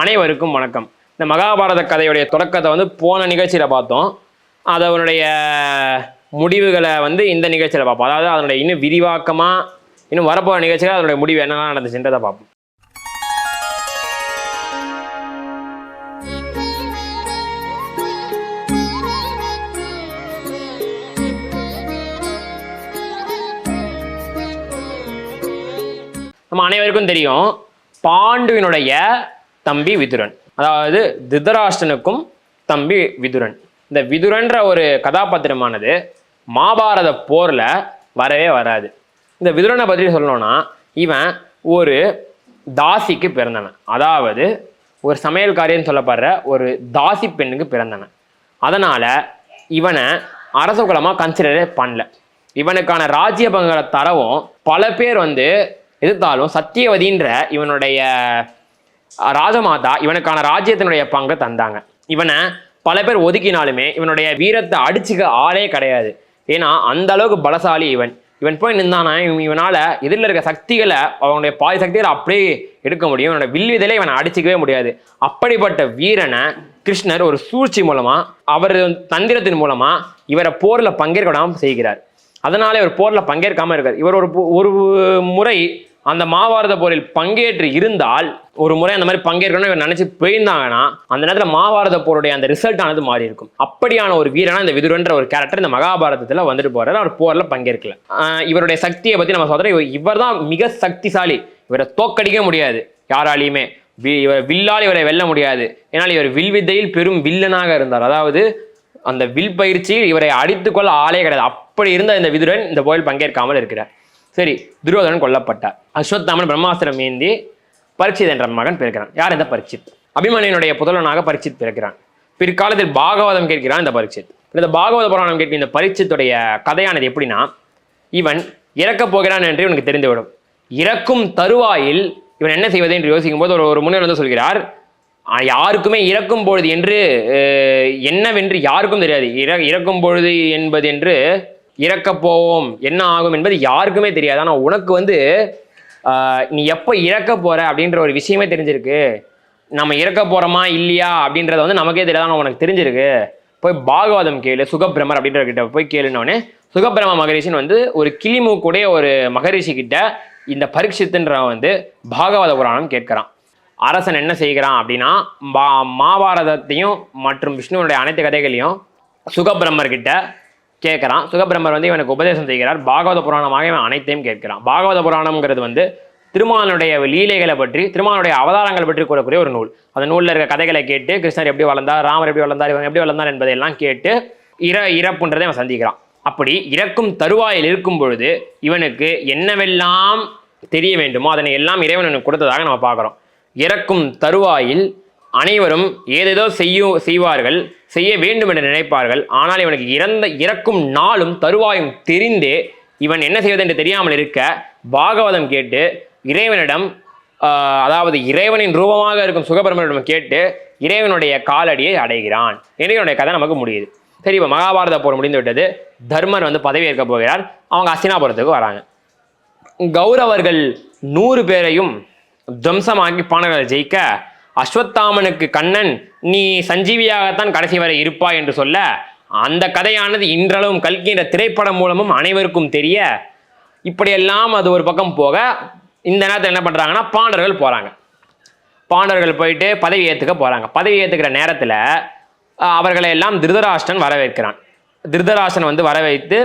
அனைவருக்கும் வணக்கம். இந்த மகாபாரத கதையுடைய தொடக்கத்தை வந்து போன நிகழ்ச்சியில் பார்த்தோம். அதனுடைய முடிவுகளை வந்து இந்த நிகழ்ச்சியில் பார்ப்போம். அதாவது அதனுடைய இன்னும் விரிவாக்கமாக இன்னும் வரப்போகிற நிகழ்ச்சிகள் அதனுடைய முடிவு என்னெல்லாம் நடந்துச்சுன்றதை பார்ப்போம். நம்ம அனைவருக்கும் தெரியும் பாண்டுவினுடைய தம்பி விதுரன். அதாவது திருதராஷ்டனுக்கும் தம்பி விதுரன். இந்த விதுரன்ற ஒரு கதாபாத்திரமானது மாபாரத போரில் வரவே வராது. இந்த விதுரனை பற்றி சொல்லணும்னா இவன் ஒரு தாசிக்கு பிறந்தவன். அதாவது ஒரு சமையல்காரியன்னு சொல்லப்படுற ஒரு தாசி பெண்ணுக்கு பிறந்தவன். அதனால் இவனை அரச குலமாக கன்சிடரே பண்ணல. இவனுக்கான ராஜ்யபங்களை தரவும் பல பேர் வந்து எதிர்த்தாலும் சத்தியவதின்ற இவனுடைய ராஜமாதா இவனுக்கான ராஜ்யத்தினுடைய பங்கை தந்தாங்க. இவனை பல பேர் ஒதுக்கினாலுமே இவனுடைய வீரத்தை அடிச்சுக்க ஆளே கிடையாது. ஏன்னா அந்த அளவுக்கு பலசாலி இவன். இவன் போய் நின்றானா இவன் இவனால் எதிரில் இருக்க சக்திகளை அவனுடைய பாதி சக்திகளை அப்படியே எடுக்க முடியும். இவனோட வில்விதலை இவனை அடிச்சிக்கவே முடியாது. அப்படிப்பட்ட வீரனை கிருஷ்ணர் ஒரு சூழ்ச்சி மூலமாக அவர் தந்திரத்தின் மூலமாக இவரை போரில் பங்கேற்க செய்கிறார். அதனால இவர் போரில் பங்கேற்காமல் இருக்கார். இவர் ஒரு பு- ஒரு முறை அந்த மாபாரத போரில் பங்கேற்று இருந்தால் ஒரு முறை அந்த மாதிரி பங்கேற்கணும்னு இவர் நினைச்சு போயிருந்தாங்கன்னா அந்த நேரத்தில் மாபாரத போருடைய அந்த ரிசல்ட் ஆனது மாறி இருக்கும். அப்படியான ஒரு வீரனா இந்த விதுரன்ற ஒரு கேரக்டர் இந்த மகாபாரதத்தில் வந்துட்டு போறாரு. அவர் போரில் பங்கேற்கல. இவருடைய சக்தியை பத்தி நம்ம சொல்றோம். இவர் தான் மிக சக்திசாலி. இவரை தோக்கடிக்க முடியாது. யாராலையுமே. வி- இவர் வில்லால் இவரை வெல்ல முடியாது. ஏன்னால் இவர் வில்வித்தையில் பெரும் வில்லனாக இருந்தார். அதாவது அந்த வில் பயிற்சியில் இவரை அடித்துக்கொள்ள ஆளே கிடையாது. அப்படி இருந்த இந்த விதுரன் இந்த போரில் பங்கேற்காமல் இருக்கிறார். சரி துரியோதனன் கொல்லப்பட்டார். அஸ்வத்தாமன் பிரம்மாஸ்திரம் ஏந்தி பரீட்சித் என்ற மகன் பிறக்கிறான். யார் இந்த பரீட்சித்? அபிமன்யனுடைய புதல்வனாக பரீட்சித் பிறக்கிறான். பிற்காலத்தில் பாகவதம் கேட்கிறான் இந்த பரீட்சித். இந்த பாகவத புராணம் கேட்கிற இந்த பரீட்சித்துடைய கதையானது எப்படின்னா இவன் இறக்கப் போகிறான் என்று இவனுக்கு தெரிந்துவிடும். இறக்கும் தருவாயில் இவன் என்ன செய்வது என்று யோசிக்கும் போது ஒரு ஒரு முன்னர் வந்து சொல்கிறார் யாருக்குமே இறக்கும் பொழுது என்று என்னவென்று யாருக்கும் தெரியாது. இற இறக்கும் பொழுது என்பது என்று இறக்கப் போவோம். என்ன ஆகும் என்பது யாருக்குமே தெரியாது. ஆனால் உனக்கு வந்து நீ எப்போ இறக்க போகிற அப்படின்ற ஒரு விஷயமே தெரிஞ்சிருக்கு. நம்ம இறக்க போகிறோமா இல்லையா அப்படின்றத வந்து நமக்கே தெரியாது. உனக்கு தெரிஞ்சிருக்கு. போய் பாகவதம் கேளு சுகபிரமர் அப்படின்ற கிட்ட போய் கேளுனோடனே சுகபிரம மகரிஷின்னு வந்து ஒரு கிளிமூக்குடைய ஒரு மகரிஷி கிட்ட இந்த பரீட்சித்துன்றவன் வந்து பாகவத புராணம் கேட்கிறான். அரசன் என்ன செய்கிறான் அப்படின்னா மா மாபாரதத்தையும் மற்றும் விஷ்ணுவனுடைய அனைத்து கதைகளையும் சுகபிரம்மர்கிட்ட கேட்குறான். சுகபிரமர் வந்து இவனுக்கு உபதேசம் செய்கிறார். பாகவத புராணமாக இவன் அனைத்தையும் கேட்கிறான். பாகவத புராணம்ங்கிறது வந்து திருமாலனுடைய லீலைகளை பற்றி திருமாலனுடைய அவதாரங்கள் பற்றி கூறக்கூடிய ஒரு நூல். அந்த நூலில் இருக்க கதைகளை கேட்டு கிருஷ்ணர் எப்படி வளர்ந்தார் ராமர் எப்படி வளர்ந்தார் இவன் எப்படி வளர்ந்தார் என்பதையெல்லாம் கேட்டு இற இறப்புன்றதை அவன் சந்திக்கிறான். அப்படி இறக்கும் தருவாயில் இருக்கும் பொழுது இவனுக்கு என்னவெல்லாம் தெரிய வேண்டுமோ அதனை எல்லாம் இறைவன் இவனுக்கு கொடுத்ததாக நம்ம பார்க்குறோம். இறக்கும் தருவாயில் அனைவரும் ஏதேதோ செய்யும் செய்வார்கள். செய்ய வேண்டும் என்று நினைப்பார்கள். ஆனால் இவனுக்கு இறந்த இறக்கும் நாளும் தருவாயும் தெரிந்தே இவன் என்ன செய்வது என்று தெரியாமல் இருக்க பாகவதம் கேட்டு இறைவனிடம் அதாவது இறைவனின் ரூபமாக இருக்கும் சுகபிரமனிடம் கேட்டு இறைவனுடைய காலடியை அடைகிறான். இறைவனுடைய கதை நமக்கு முடியுது. சரி இப்போ மகாபாரத போர் முடிந்து விட்டது. தர்மர் வந்து பதவி ஏற்க போகிறார். அவங்க அசினாபுரத்துக்கு வராங்க. கௌரவர்கள் நூறு பேரையும் துவம்சமாக்கி பாணர்களை ஜெயிக்க அஸ்வத்தாமனுக்கு கண்ணன் நீ சஞ்சீவியாகத்தான் கடைசி வரை இருப்பாய் என்று சொல்ல அந்த கதையானது இன்றளவும் கல்கின்ற திரைப்படம் மூலமும் அனைவருக்கும் தெரிய இப்படியெல்லாம் அது ஒரு பக்கம் போக இந்த நேரத்தில் என்ன பண்ணுறாங்கன்னா பாண்டர்கள் போகிறாங்க பாண்டவர்கள் போயிட்டு பதவி ஏற்றுக்க போகிறாங்க பதவி ஏற்றுக்கிற நேரத்தில் அவர்களை எல்லாம் திருதராஷ்டன் வரவேற்கிறான். திருதராசன் வந்து வரவைத்து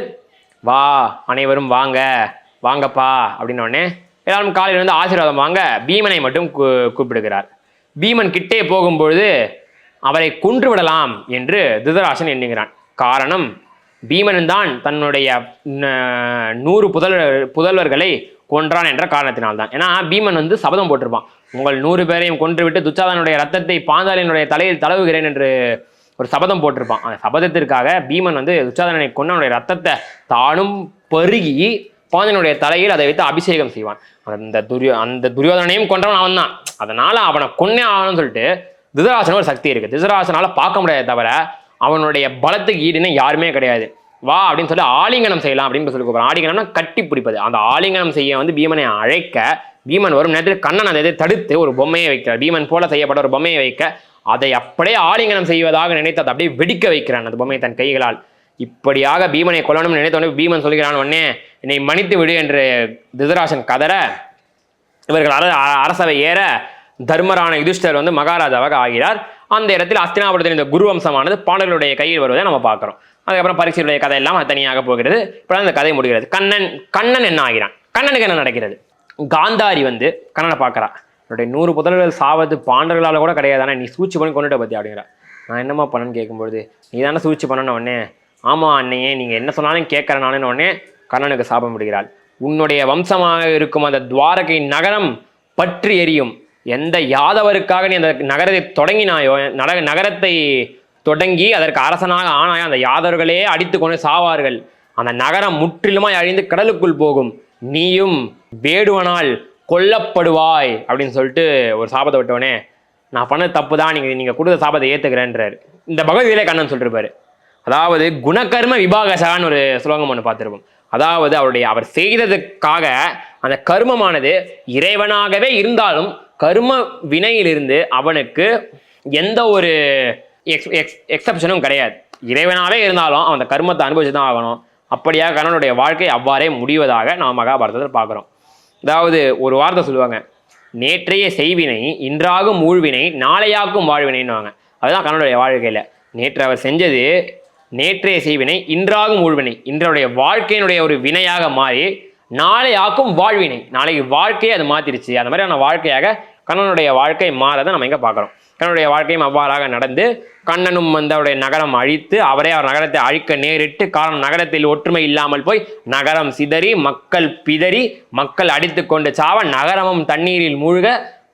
வா அனைவரும் வாங்க வாங்கப்பா அப்படின்னோடனே எல்லாரும் காலையில் வந்து ஆசீர்வாதம் வாங்க பீமனை மட்டும் கூ- கூப்பிடுகிறார். பீமன் கிட்டே போகும்பொழுது அவரை கொன்று விடலாம் என்று திருதராசன் எண்ணுகிறான். காரணம் பீமன் தான் தன்னுடைய நூறு புதல்வர் புதல்வர்களை கொன்றான் என்ற காரணத்தினால்தான். ஏன்னா பீமன் வந்து சபதம் போட்டிருப்பான். உங்கள் நூறு பேரையும் கொன்றுவிட்டு துச்சாதனுடைய ரத்தத்தை பாஞ்சாலினுடைய தலையில் தழுவுகிறேன் என்று ஒரு சபதம் போட்டிருப்பான். அந்த சபதத்திற்காக பீமன் வந்து துச்சாதனை கொன்னனுடைய ரத்தத்தை தானும் பருகி பாஞ்சனுடைய தலையில் அதை வைத்து அபிஷேகம் செய்வான். அந்த துரியோ அந்த துரியோதனையும் கொன்றவன் அவன் தான் அதனால அவனை கொன்னே ஆகணும்னு சொல்லிட்டு திருதராசன ஒரு சக்தி இருக்கு. திருதராசனால பார்க்க முடியாது தவிர அவனுடைய பலத்துக்கு ஈடுன்னு யாருமே கிடையாது. வா அப்படின்னு சொல்லி ஆலிங்கனம் செய்யலாம் அப்படின்னு சொல்லி கூப்பிடுறான். ஆலிங்கனம்னா கட்டி பிடிப்பது. அந்த ஆலிங்கனம் செய்ய வந்து பீமனை அழைக்க பீமன் வரும் நேரத்தில் கண்ணன் அதை தடுத்து ஒரு பொம்மையை வைக்கிறார். பீமன் போல செய்யப்பட்ட ஒரு பொம்மையை வைக்க அதை அப்படியே ஆலிங்கனம் செய்வதாக நினைத்து அதை அப்படியே வெடிக்க வைக்கிறான் அந்த பொம்மையை தன் கைகளால். இப்படியாக பீமனை கொல்லணும்னு நினைத்த உடனே பீமன் சொல்கிறான் உடனே என்னை மன்னித்து விடு என்று திருதராசன் கதற இவர்கள் அர அரசவை ஏற தர்மரான யுதிஷ்டர் வந்து மகாராஜாவாக ஆகிறார். அந்த இடத்தில் அஸ்தினாபுரத்தில் இந்த குரு வம்சமானது பாண்டவர்களுடைய கையில் வருவதை நம்ம பார்க்குறோம். அதுக்கப்புறம் பரீட்சையுடைய கதை எல்லாம் தனியாக போகிறது. இப்போ அந்த கதை முடிகிறது. கண்ணன் கண்ணன் என்ன ஆகிறான்? கண்ணனுக்கு என்ன நடக்கிறது? காந்தாரி வந்து கண்ணனை பார்க்குறா. என்னுடைய நூறு புதல்கள் சாவது பாண்டவர்களால் கூட கிடையாது. ஆனால் நீ சூழ்ச்சி பண்ணி கொண்டுட்ட பற்றி அப்படிங்கிற. நான் என்னம்மா பண்ணனு கேட்கும்பொழுது நீ தானே சூழ்ச்சி பண்ணன உடனே? ஆமாம் அன்னையே நீங்கள் என்ன சொன்னாலும் கேட்குறேன் நானே உடனே கண்ணனுக்கு சாபம் விடுகிறாள். உன்னுடைய வம்சமாக இருக்கும் அந்த துவாரகை நகரம் பற்றி எரியும். எந்த யாதவருக்காக நீ அந்த நகரத்தை தொடங்கினாயோ நட நகரத்தை தொடங்கி அதற்கு அரசனாக ஆனாயோ அந்த யாதவர்களே அடித்து கொண்டு சாவார்கள். அந்த நகரம் முற்றிலுமாய் அழிந்து கடலுக்குள் போகும். நீயும் வேடுவனால் கொல்லப்படுவாய் அப்படின்னு சொல்லிட்டு ஒரு சாபத்தை விட்டவனே நான் பண்ணது தப்பு தான் நீங்கள் நீங்கள் கொடுத்த சாபத்தை ஏற்றுக்கிறேன்றாரு இந்த பகவத்கீதையிலே கண்ணன் சொல்லிருப்பாரு. அதாவது குணகர்ம விபாகசான்னு ஒரு சுலோகம் ஒன்று பார்த்துருப்போம். அதாவது அவருடைய அவர் செய்ததுக்காக அந்த கர்மமானது இறைவனாகவே இருந்தாலும் கர்ம வினையிலிருந்து அவனுக்கு எந்த ஒரு எக்ஸ் எக்ஸ் எக்ஸப்ஷனும் கிடையாது. இறைவனாகவே இருந்தாலும் அவன் அந்த கர்மத்தை அனுபவிச்சு தான் ஆகணும். அப்படியாக கணவனுடைய வாழ்க்கை அவ்வாறே முடிவதாக நாம் மகாபாரதத்தில் பார்க்குறோம். அதாவது ஒரு வார்த்தை சொல்லுவாங்க. நேற்றைய செய்வினை இன்றாகும் ஊழ்வினை நாளையாக்கும் வாழ்வினைன்னுவாங்க. அதுதான் கண்ணனுடைய வாழ்க்கையில். நேற்று அவர் செஞ்சது நேற்றைய செய்வினை இன்றாகும் ஊழ்வினை. இன்றைய வாழ்க்கையினுடைய ஒரு வினையாக மாறி நாளை ஆக்கும் வாழ்வினை. நாளைக்கு வாழ்க்கையை அது மாத்திருச்சு. அந்த மாதிரியான வாழ்க்கையாக கண்ணனுடைய வாழ்க்கை மாறதை நம்ம எங்கே பார்க்குறோம். கண்ணனுடைய வாழ்க்கையும் அவ்வாறாக நடந்து கண்ணனும் வந்து அவருடைய நகரம் அழித்து அவரே அவர் நகரத்தை அழிக்க நேரிட்டு காரணம் நகரத்தில் ஒற்றுமை இல்லாமல் போய் நகரம் சிதறி மக்கள் பிதறி மக்கள் அடித்து கொண்டு சாவ நகரமும் தண்ணீரில் மூழ்க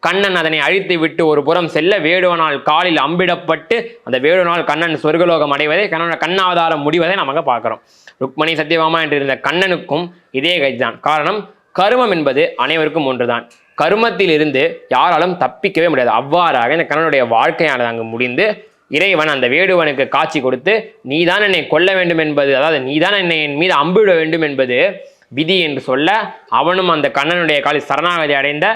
கண்ணன் அதனை அழித்து விட்டு ஒரு புறம் செல்ல வேடுவனால் காலில் அம்பிடப்பட்டு அந்த வேடுவனால் கண்ணன் சொர்க்கலோகம் அடைவதை கண்ணனோட கண்ணாவதாரம் முடிவதை நமக்கு பார்க்குறோம். ருக்மணி சத்யபாமா என்று இருந்த கண்ணனுக்கும் இதே கைதான் காரணம் கருமம் என்பது அனைவருக்கும் ஒன்றுதான். கருமத்தில் இருந்து யாராலும் தப்பிக்கவே முடியாது. அவ்வாறாக இந்த கண்ணனுடைய வாழ்க்கையானது அங்கு முடிந்து இறைவன் அந்த வேடுவனுக்கு காட்சி கொடுத்து நீதான் என்னை கொல்ல வேண்டும் என்பது அதாவது நீதான் என்னை என் மீது அம்பிட வேண்டும் என்பது விதி என்று சொல்ல அவனும் அந்த கண்ணனுடைய காலில் சரணாகதி அடைந்த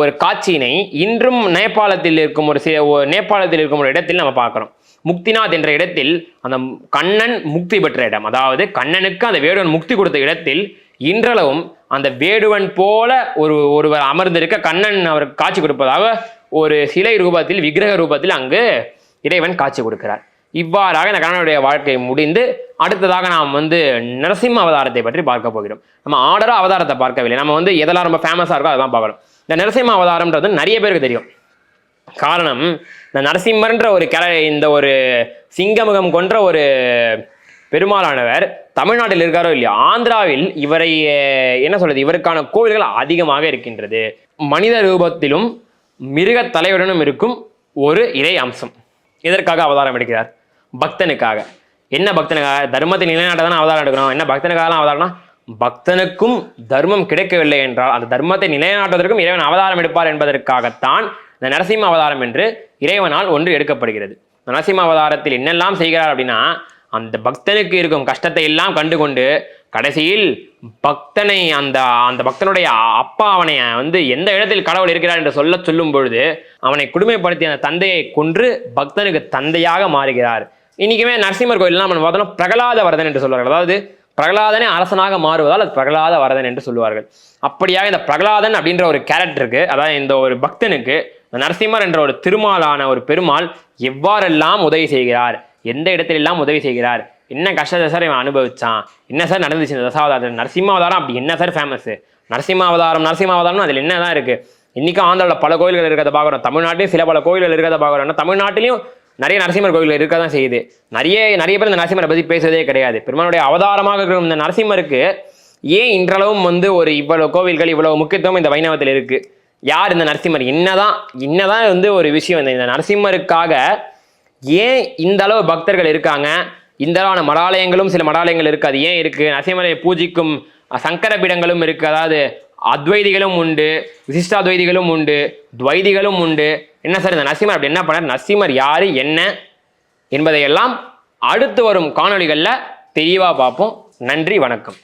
ஒரு காட்சியினை இன்றும் நேபாளத்தில் இருக்கும் ஒரு சில நேபாளத்தில் இருக்கும் ஒரு இடத்தில் நம்ம பார்க்குறோம். முக்திநாத் என்ற இடத்தில் அந்த கண்ணன் முக்தி பெற்ற இடம். அதாவது கண்ணனுக்கு அந்த வேடுவன் முக்தி கொடுத்த இடத்தில் இன்றளவும் அந்த வேடுவன் போல ஒரு ஒருவர் அமர்ந்திருக்க கண்ணன் அவருக்கு காட்சி கொடுப்பதாக ஒரு சிலை ரூபத்தில் விக்கிரக ரூபத்தில் அங்கு இறைவன் காட்சி கொடுக்கிறார். இவ்வாறாக இந்த கண்ணனுடைய வாழ்க்கை முடிந்து அடுத்ததாக நாம் வந்து நரசிம்ம அவதாரத்தை பற்றி பார்க்க போகிறோம். நம்ம ஆர்டரா அவதாரத்தை பார்க்கவில்லை. நம்ம வந்து எதெல்லாம் ரொம்ப ஃபேமஸாக இருக்கோ அதெல்லாம் பார்க்கணும். இந்த நரசிம்ம அவதாரம்ன்றது நிறைய பேருக்கு தெரியும். காரணம் இந்த நரசிம்மர்ன்ற ஒரு கிள இந்த ஒரு சிங்கமுகம் கொன்ற ஒரு பெருமாளானவர் தமிழ்நாட்டில் இருக்காரோ இல்லையா ஆந்திராவில் இவரை என்ன சொல்றது இவருக்கான கோவில்கள் அதிகமாக இருக்கின்றது. மனித ரூபத்திலும் மிருக தலையுடனும் இருக்கும் ஒரு இறை அம்சம். இதற்காக அவதாரம் எடுக்கிறார்? பக்தனுக்காக. என்ன பக்தனுக்காக? தர்மத்தை நிலைநாட்ட தானே அவதாரம் எடுக்கணும். என்ன பக்தனுக்காக அவதாரம்னா பக்தனுக்கும் தர்மம் கிடைக்கவில்லை என்றால் அந்த தர்மத்தை நிலைநாட்டுவதற்கும் இறைவன் அவதாரம் எடுப்பார் என்பதற்காகத்தான் இந்த நரசிம்ம அவதாரம் என்று இறைவனால் ஒன்று எடுக்கப்படுகிறது. நரசிம்ம அவதாரத்தில் என்னெல்லாம் செய்கிறார் அப்படின்னா அந்த பக்தனுக்கு இருக்கும் கஷ்டத்தை எல்லாம் கண்டுகொண்டு கடைசியில் பக்தனை அந்த அந்த பக்தனுடைய அப்பா அவனை வந்து எந்த இடத்தில் கடவுள் இருக்கிறார் என்று சொல்ல சொல்லும் பொழுது அவனை கொடுமைப்படுத்திய அந்த தந்தையை கொன்று பக்தனுக்கு தந்தையாக மாறுகிறார். இன்றைக்குமே நரசிம்மர் கோயில்லாம் நம்ம பார்த்தோம்னா பிரகலாத வரதன் என்று சொல்வார்கள். அதாவது பிரகலாதனே அரசனாக மாறுவதால் அது பிரகலாத வரதன் என்று சொல்லுவார்கள். அப்படியாக இந்த பிரகலாதன் அப்படின்ற ஒரு கேரக்டருக்கு அதாவது இந்த ஒரு பக்தனுக்கு நரசிம்மர் என்ற ஒரு திருமாலான ஒரு பெருமாள் எவ்வாறெல்லாம் உதவி செய்கிறார்? எந்த இடத்திலெல்லாம் உதவி செய்கிறார்? என்ன கஷ்டத்தை சார் இவன் அனுபவிச்சான்? என்ன சார் நடந்துச்சு இந்த தசாவதாரம் நரசிம்ம அவதாரம் அப்படி என்ன சார் ஃபேமஸ் நரசிம்ம அவதாரம் நரசிம்ம அதில் என்ன தான் இருக்குது இன்றைக்கும் ஆந்திராவில் பல கோயில்கள் இருக்கிறத பார்க்குறோம். தமிழ்நாட்டிலையும் சில பல கோயில்கள் இருக்கிறத பார்க்குறோம். தமிழ்நாட்டிலையும் நிறைய நரசிம்மர் கோவில்கள் இருக்க தான் செய்யுது. நிறைய நிறைய பேர் இந்த நரசிம்மரை பற்றி பேசுறதே கிடையாது. பெருமானுடைய அவதாரமாக இருக்கிற இந்த நரசிம்மருக்கு ஏன் இன்றளவும் வந்து ஒரு இவ்வளோ கோவில்கள் இவ்வளோ முக்கியத்துவம் இந்த வைணவத்தில் இருக்கு? யார் இந்த நரசிம்மர்? என்னதான் என்னதான் வந்து ஒரு விஷயம் இந்த இந்த நரசிம்மருக்காக ஏன் இந்த அளவு பக்தர்கள் இருக்காங்க? இந்த அளவான மடாலயங்களும் சில மடாலயங்கள் இருக்கு. அது ஏன் இருக்கு? நரசிம்மரை பூஜிக்கும் சங்கர பீடங்களும் இருக்கு. அதாவது அத்வைதிகளும் உண்டு விசிஷ்டாத்வைதிகளும் உண்டு துவைதிகளும் உண்டு. என்ன சார் இந்த நரசிம்மர் அப்படி என்ன பண்ணார்? நசிமர் யார் என்ன என்பதையெல்லாம் அடுத்து வரும் காணொளிகளில் தெளிவாக பார்ப்போம். நன்றி வணக்கம்.